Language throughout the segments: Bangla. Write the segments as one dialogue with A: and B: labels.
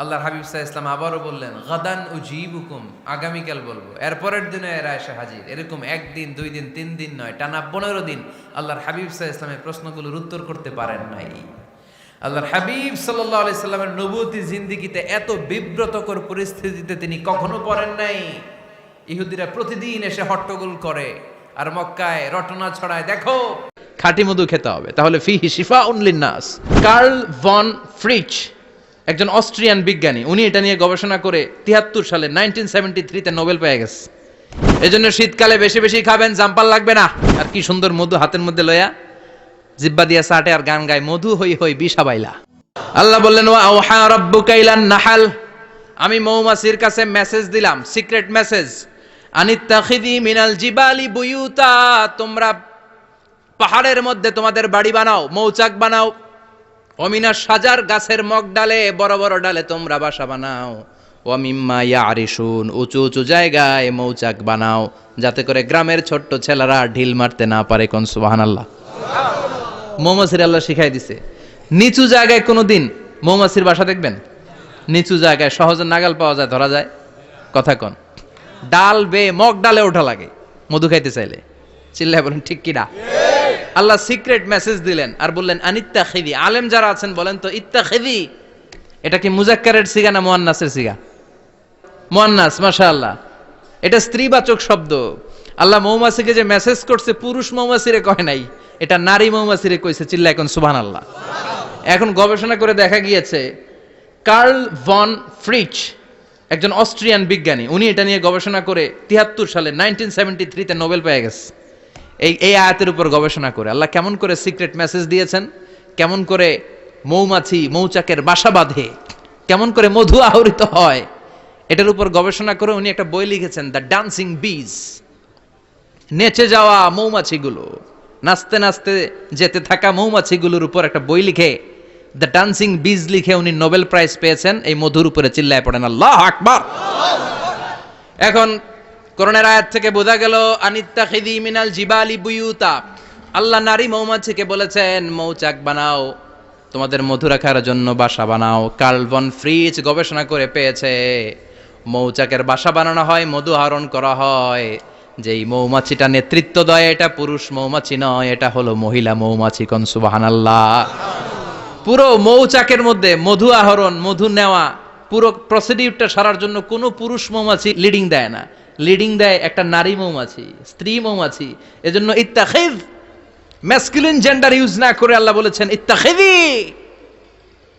A: আল্লাহর হাবিব সাহা ইসলাম আবারও বললেন, গাদান উজিবুকুম আগামীকাল বলব। এরপরের দিনে এরা এসে হাজির। এরকম একদিন, দুই দিন, তিন দিন নয়, টানা পনেরো দিন আল্লাহর হাবিব সাহা ইসলামের প্রশ্নগুলোর উত্তর করতে পারেন নাই। আল্লাহর হাবিব সাল্লাহ আলি সাল্লামের নবতী জিন্দিগিতে এত বিব্রতকর পরিস্থিতিতে তিনি কখনো পড়েন নাই। ইহুদিরা প্রতিদিন এসে হট্টগোল করে আর মক্কায় রটনা ছড়ায়, দেখো, খাঁটি মধু খেতে হবে, তাহলে ফিহি শিফা উনলিনাস কার্ল ভন ফ্রিচ একজন অস্ট্রিয়ান বিজ্ঞানী, উনি এটা নিয়ে গবেষণা করে তিয়াত্তর সালে নাইনটিন সেভেন্টি থ্রিতে নোবেল পেয়ে গেছে। এই জন্য শীতকালে বেশি বেশি খাবেন জাম্পাল লাগবে না। আর কি সুন্দর মধু হাতের মধ্যে লয়া। জিব্বা দিয়া সাটে আর গান গায়, মধু হই হই বিষা বাইলা আল্লাহ বললেন, ওয়া আওহা রাব্বুকা ইলান নাহাল। আমি মৌমাছির কাছে মেসেজ দিলাম, সিক্রেট মেসেজ। আনিত্তাখিদি মিনাল জিবালি বুয়ুতা। তোমরা পাহাড়ের মধ্যে তোমাদের বাড়ি বানাও, মৌচাক বানাও। অমিনা সাজার গাছের মগ ডালে, বড় বড় ডালে তোমরা বাসা বানাও। অমিম্মা ইয়ারিসুন উঁচু উঁচু জায়গায় মৌচাক বানাও, যাতে করে গ্রামের ছোট্ট ছেলেরা ঢিল মারতে না পারে কোন সুবহানাল্লাহ। মৌমাছির আল্লাহ শিখাই দিছে, নিচু জায়গায় কোনো দিন মৌমাছির বাসা দেখবেন? নিচু জায়গায় সহজে নাগাল পাওয়া যায়, ধরা যায়। কথা কন? ডাল বে মগ ডালে ওঠা লাগে, মধু খাইতে চাইলে। চিল্লায় বলেন, ঠিক কিনা? আল্লাহ সিক্রেট মেসেজ দিলেন আর বললেন আনিত্তা খেদি আলেম যারা আছেন বলেন তো ইত্তা খেদি এটা কি মুজাক্কারের সিগা না মোয়ান্নাসের সিগা? মোয়ান্নাস মাশা আল্লাহ এটা স্ত্রীবাচক শব্দ। আল্লাহ মৌমাছিকে যে মেসেজ করছে, পুরুষ মৌমাছিরে কয় নাই, এটা নারী মৌমাছিরে কইছে চিল্লা এখন সুবহান আল্লাহ এখন গবেষণা করে দেখা গিয়েছে, কার্ল ভন ফ্রিচ, একজন অস্ট্রিয়ান বিজ্ঞানী, উনি এটা নিয়ে গবেষণা করে তিয়াত্তর সালে নাইনটিন সেভেন্টি থ্রিতে নোবেল পেয়ে গেছে। এই এই আয়াতের উপর গবেষণা করে। আল্লাহ কেমন করে সিক্রেট মেসেজ দিয়েছেন? কেমন করে মৌমাছি, মৌচাকের বাসা বাঁধে? কেমন করে মধু আহরিত হয়? এটার উপর গবেষণা করে উনি একটা বই লিখেছেন দ্য ডান্সিং বিজ নেচে যাওয়া মৌমাছিগুলো, নাচতে নাচতে যেতে থাকা মৌমাছিগুলোর উপর একটা বই লিখে দ্য ডান্সিং বিজ লিখে উনি নোবেল প্রাইজ পেয়েছেন। এই মধুর উপরে চিল্লায় পড়েন, আল্লাহ আকবার! এখন করোনার আয়াত থেকে বোঝা গেল আনিত্তা খিদি মিনাল জিবালি বুয়ুতা। আল্লাহ নারী মৌমাছিকে বলেছেন, মৌচাক বানাও, তোমাদের মধু রাখার জন্য বাসা বানাও কার্লবন ফ্রিজ গবেষণা করে পেয়েছে। মৌচাকের বাসা বানানো হয়, মধু আহরণ করা হয়। যেই মৌমাছিটা নেতৃত্ব দেয়, এটা পুরুষ মৌমাছি নয়, এটা হলো মহিলা মৌমাছি কন, সুবহানাল্লাহ। পুরো মৌচাকের মধ্যে মধু আহরণ, মধু নেওয়া, পুরো প্রসিডিউরটা সারার জন্য কোনো পুরুষ মৌমাছি লিডিং দেয় না। লিডিং দেয় একটা নারী মৌমাছি, স্ত্রী মৌমাছি। এজন্য ইত্তাখিদ ম্যাসকুলিন জেন্ডার ইউজ না করে আল্লাহ বলেছেন ইত্তাখিদি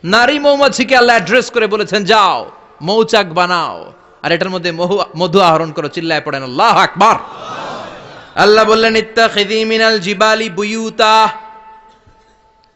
A: নারী মৌমাছিকে আল্লাহ অ্যাড্রেস করে বলেছেন, যাও, মৌচাক বানাও। আর এটার মধ্যে মহু, মধু আহরণ করো, চিল্লায় পড়েন, আল্লাহ আকবার! আল্লাহ বললেন ইত্তাখিদি মিনাল জিবালি বুয়ুতা।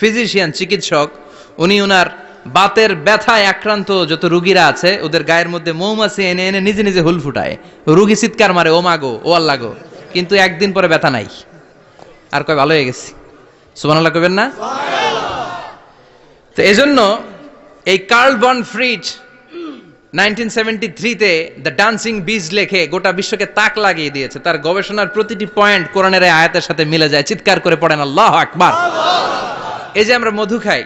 A: ফিজিশিয়ান, চিকিৎসক। উনি ওনার বাতের ব্যথায় আক্রান্ত যত রুগীরা আছে, ওদের গায়ের মধ্যে মৌমাছি এনে এনে নিজে নিজে হুল ফুটায়। রুগী চিৎকার মারে, ও মাগো ও আল্লাহ গো। কিন্তু একদিন পরে ব্যথা নাই। আর কয়, ভালো হয়ে গেছি। সুবহানাল্লাহ কবেন না? তো এজন্য এই Karl von Frisch nineteen seventy থ্রিতে দ্য ডান্সিং বিজ লেখে গোটা বিশ্বকে তাক লাগিয়ে দিয়েছে। তার গবেষণার প্রতিটি পয়েন্ট কোরআনের এই আয়াতের সাথে মিলে যায়। চিৎকার করে পড়েন, আল্লাহ আকবার। এই যে আমরা মধু খাই,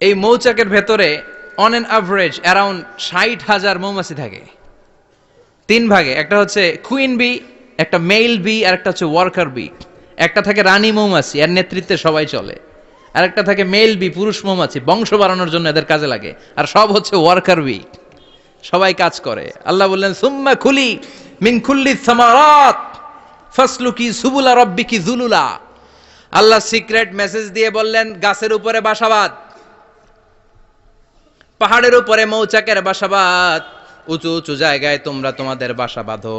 A: এই মৌচাকের ভেতরে অন এন অ্যাভারেজ অ্যারাউন্ড ষাট হাজার মৌমাছি থাকে। তিন ভাগে, একটা হচ্ছে কুইন বি একটা মেল বি আর একটা হচ্ছে ওয়ার্কার বি একটা থাকে রানী মৌমাছি, এর নেতৃত্বে সবাই চলে। আর একটা থাকে মেল বি পুরুষ মৌমাছি, বংশ বাড়ানোর জন্য এদের কাজে লাগে। আর সব হচ্ছে ওয়ার্কার বি সবাই কাজ করে। আল্লাহ বললেন, সুম্মা খুলি মিন খুল্লি সামারাত, ফাসলুকি সুবুলা রব্বিকি জুলুলা। আল্লাহ সিক্রেট মেসেজ দিয়ে বললেন, গাছের উপরে বাসাবাদ, পাহাড়ের উপরে মৌচাকের বাসাবাদ, উঁচু উঁচু জায়গায় তোমরা তোমাদের বাসা বাঁধো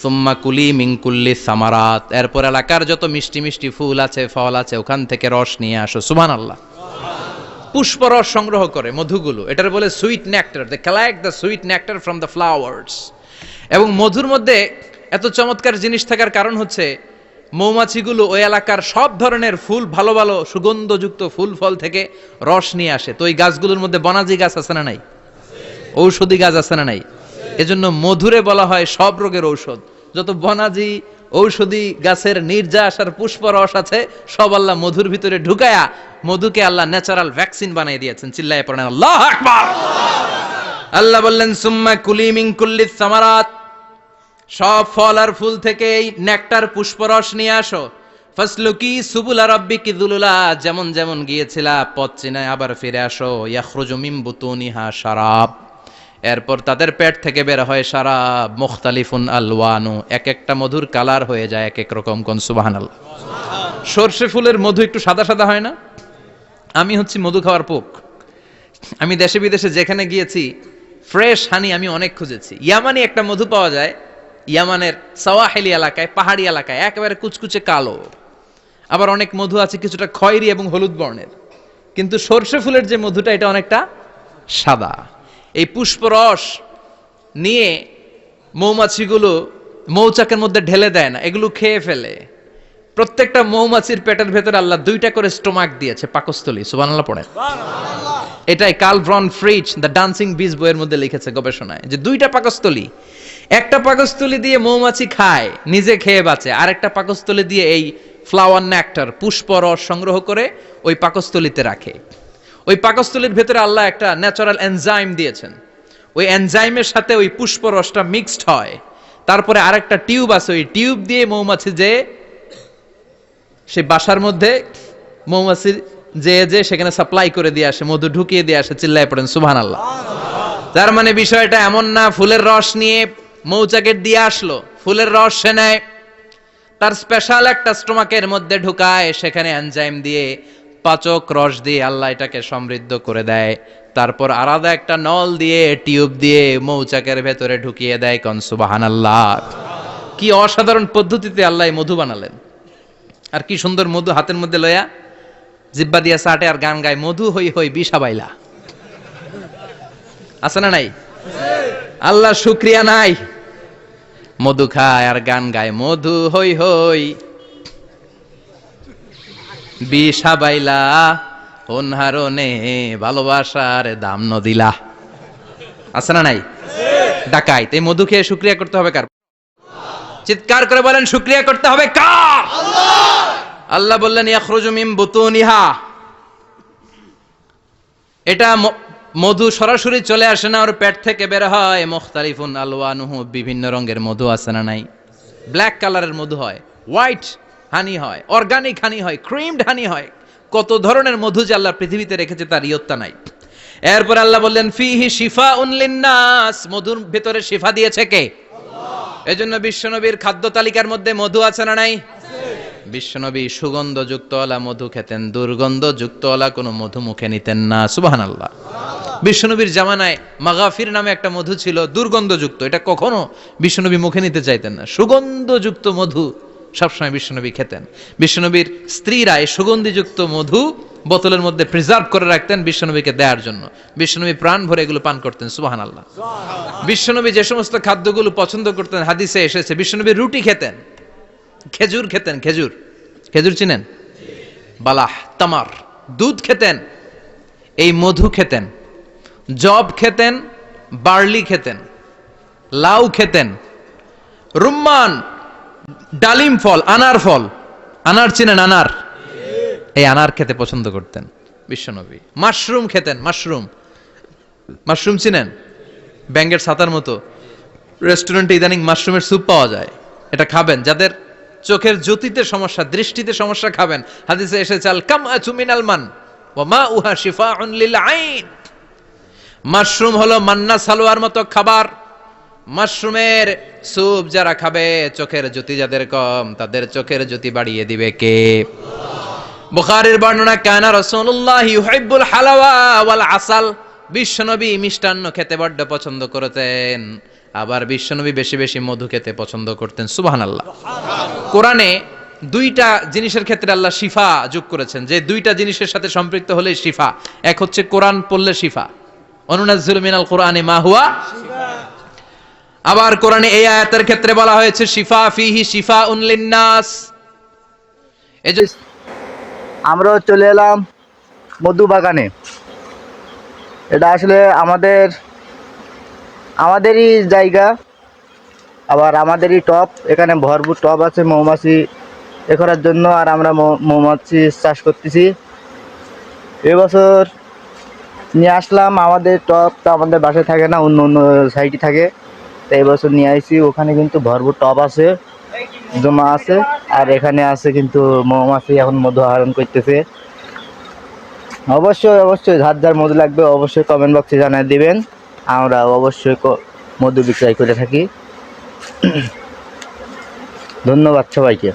A: সুম্মা কুলি মিঙ্কুল্লি সামারাত, এরপর এলাকার যত মিষ্টি মিষ্টি ফুল আছে, ফল আছে, ওখান থেকে রস নিয়ে আসো। সুমান আল্লাহ পুষ্পরস সংগ্রহ করে মধুগুলো। এটার বলে sweet nectar they collect the sweet nectar from the flowers এবং মধুর মধ্যে এত চমৎকার জিনিস থাকার কারণ হচ্ছে মৌমাছিগুলো ওই এলাকার সব ধরনের ফুল, ভালো ভালো, সুগন্ধযুক্ত ফুল, ফল থেকে রস নিয়ে আসে। তো ওই গাছগুলোর মধ্যে বনাজি গাছ আছে না নাই? ঔষধি গাছ আছে না নাই? এজন্য মধুরে বলা হয় সব রোগের ঔষধ। যত বনাজি, ঔষধি গাছের নির্যাস আর পুষ্প রস আছে, সব আল্লাহ মধুর ভিতরে ঢুকায়া মধুকে আল্লাহ ন্যাচারাল ভ্যাকসিন বানিয়ে দিয়েছেন। চিল্লায় পড়েন, আল্লাহ আল্লাহ বললেন, সুম্মা কুলি মিন কুল্লি সামারাত। সব ফল আর ফুল থেকে এই নেকটার পুষ্পরস নিয়ে আসো। ফসলুকি সুবুলা রব্বি কি দুলুলা, যেমন যেমন গিয়েছিলা, পথ চিনায় আবার ফিরে আসো। ইয়াখরুজু মিন বুতুনিহা শারাব। এরপর তাদের পেট থেকে বের হয় সারা মুখতালিফুন আলওয়ানু। এক একটা মধুর কালার হয়ে যায় এক এক রকম কোন, সুবহানাল্লাহ। সর্ষে ফুলের মধু একটু সাদা সাদা হয় না? আমি হচ্ছি মধু খাওয়ার পোক। আমি দেশে বিদেশে যেখানে গিয়েছি, ফ্রেশ হানি আমি অনেক খুঁজেছি। ইয়ামানি একটা মধু পাওয়া যায় ইয়ামানের সাওয়াহেলি এলাকায়, পাহাড়ি এলাকায়, একেবারে কুচকুচে কালো। আবার অনেক মধু আছে কিছুটা খয়েরি এবং হলুদ বর্ণের। কিন্তু সর্ষে ফুলের যে মধুটা, এটা অনেকটা সাদা। এই পুষ্পরস নিয়ে মৌমাছিগুলো মৌচাকের মধ্যে ঢেলে দেয় না, এগুলো খেয়ে ফেলে। প্রত্যেকটা মৌমাছির পেটের ভেতরে আল্লাহ দুইটা করে স্টোমাক দিয়েছে, পাকস্থলী, সুবহানাল্লাহ পড়েন। এটাই কাল ব্রন ফ্রিজ দ্য ডান্সিং বিজ বইয়ের মধ্যে লিখেছে গবেষণায়, যে দুইটা পাকস্থলী একটা পাকস্থলী দিয়ে মৌমাছি খায়, নিজে খেয়ে বাঁচে। আরেকটা পাকস্থলী দিয়ে এই ফ্লাওয়ার নেকটার পুষ্প রস সংগ্রহ করে ওই পাকস্থলীতে রাখে। ওই পাকস্থলীর ভেতরে আল্লাহ একটা ন্যাচারাল এনজাইম দিয়েছেন। ওই এনজাইমের সাথে ওই পুষ্প রসটা মিক্সড হয়। তারপরে আরেকটা টিউব আছে, ওই টিউব দিয়ে মৌমাছি যে সেই বাসার মধ্যে মৌমাছির যে যে সেখানে সাপ্লাই করে দিয়ে আসে, মধু ঢুকিয়ে দিয়ে আসে, চিল্লায় পড়েন সুবহান আল্লাহ তার মানে বিষয়টা এমন না, ফুলের রস নিয়ে মৌচাকের দিয়ে আসলো, ফুলের রস সে নেয়। তার স্পেশাল একটা স্টোমাকের মধ্যে ঢুকায়, সেখানে এনজাইম দিয়ে পাচক রস দিয়ে আল্লাহ এটাকে সমৃদ্ধ করে দেয়। তারপর আলাদা একটা নল দিয়ে, টিউব দিয়ে মৌচাকের ভেতরে ঢুকিয়ে দেয় কন সুবাহান আল্লাহ কি অসাধারণ পদ্ধতিতে আল্লাহ মধু বানালেন। আর কি সুন্দর মধু হাতের মধ্যে লয়া, জিব্বা দিয়া চাটে আর গান গায়, মধু হই হই বিষা বাইলা। আছে না নাই? আল্লাহ শুক্রিয়া নাই। মধু খায় আর গান গায়। মধু হই হই। বিষা বাইলা, অনহারণে ভালোবাসার দাম নদিলা আছে না নাই? ডাকাই। তাই মধু খেয়ে শুক্রিয়া করতে হবে কার? চিৎকার করে বলেন, শুক্রিয়া করতে হবে কার? আল্লাহ বললেন, ইয়াখরুজু মিন বুতুনিহা। এটা মধু সরাসরি চলে আসে না, ওর পেট থেকে বের হয়। মুখতালিফুন আলওয়ানুহু, বিভিন্ন রঙের মধু আছে না নাই? ব্ল্যাক কালারের মধু হয় হোয়াইট হানি হয় অর্গানিক হানি হয় ক্রিমড হানি হয়। কত ধরনের মধু যে আল্লাহ পৃথিবীতে রেখেছে তার ইয়ত্তা নাই। এরপর আল্লাহ বললেন, ফিহি শিফা উনলিন্নাস মধুর ভেতরে শিফা দিয়েছে কে? এজন্য বিশ্বনবীর খাদ্য তালিকার মধ্যে মধু আছে না নাই? বিশ্বনবী সুগন্ধযুক্তওয়ালা মধু খেতেন, দুর্গন্ধযুক্তওয়ালা কোনো মধু মুখে নিতেন না সুবাহান আল্লাহ বিশ্বনবীর জামানায় মাগাফির নামে একটা মধু ছিল, দুর্গন্ধযুক্ত, এটা কখনো বিশ্বনবী মুখে নিতে চাইতেন না। সুগন্ধযুক্ত মধু সবসময় বিশ্বনবী খেতেন। বিশ্বনবীর স্ত্রীরা এই সুগন্ধিযুক্ত মধু বোতলের মধ্যে প্রিজার্ভ করে রাখতেন বিশ্বনবীকে দেওয়ার জন্য। বিশ্বনবী প্রাণ ভরে এগুলো পান করতেন সুবাহান আল্লাহ বিশ্বনবী যে সমস্ত খাদ্যগুলো পছন্দ করতেন, হাদিসে এসেছে, বিশ্বনবী রুটি খেতেন। খেজুর খেতেন, খেজুর। খেজুর চিনেন? বালাহ, তামার। দুধ খেতেন, এই মধু খেতেন। জব খেতেন, বার্লি খেতেন। লাউ খেতেন। রুম্মান, ডালিম ফল, আনার ফল। আনার চিনেন আনার? এই আনার খেতে পছন্দ করতেন বিশ্বনবী। মাশরুম খেতেন, মাশরুম। মাশরুম চিনেন? ব্যাঙ্গের ছাতার মতো। রেস্টুরেন্টে ইদানিং মাশরুমের স্যুপ পাওয়া যায়। এটা খাবেন। যাদের চোখের জ্যোতিতে সমস্যা, দৃষ্টিতে সমস্যা খাবেন। হাদিসে এসেছে আল কাম মিনাল মান মা উহা লিল আইন। মাশরুম হলো মান্না সালোয়ার মতো খাবার। মাশরুমের স্যুপ যারা খাবে, চোখের জ্যোতি যাদের কম, তাদের চোখের জ্যোতি বাড়িয়ে দিবে কে? বুখারীর বর্ণনা, কানা রাসূলুল্লাহ ইউহিব্বুল হালাওয়া ওয়াল আসাল। বিশ্বনবী মিষ্টান্ন খেতে বড্ড পছন্দ করতেন আবার বিশ্বনবী বেশি বেশি মধু খেতে পছন্দ করতেন, সুবহানাল্লাহ। কোরআনে দুইটা জিনিসের ক্ষেত্রে আল্লাহ শিফা যোগ করেছেন। যে দুইটা জিনিসের সাথে সম্পৃক্ত হলে শিফা। এক হচ্ছে কোরআন পড়লে শিফা। অনুনাজ্জুল মিনাল কোরআনে মা হুয়া? আবার কোরআনে এই আয়াতের ক্ষেত্রে বলা হয়েছে, শিফা ফিহি শিফা উনলিন্নাস
B: আমরাও চলে এলাম মধু বাগানে। এটা আসলে আমাদের আমাদেরই জায়গা, আবার আমাদেরই টপ। এখানে ভরপুর টপ আছে মৌমাছি এ করার জন্য, আর আমরা মৌমাছি চাষ করতেছি। এবছর নিয়ে আসলাম আমাদের টপ, তো আমাদের বাসায় থাকে না, অন্য অন্য সাইডে থাকে। তো এবছর নিয়ে আসি ওখানে কিন্তু ভরপুর টপ আছে, জমা আছে, আর এখানে আছে কিন্তু মৌমাছি এখন মধু আহরণ করতেছে। অবশ্যই অবশ্যই, যার যার মধু লাগবে অবশ্যই কমেন্ট বক্সে জানিয়ে দিবেন। আমরা অবশ্যই মধু বিক্রয় করে থাকি। ধন্যবাদ সবাইকে।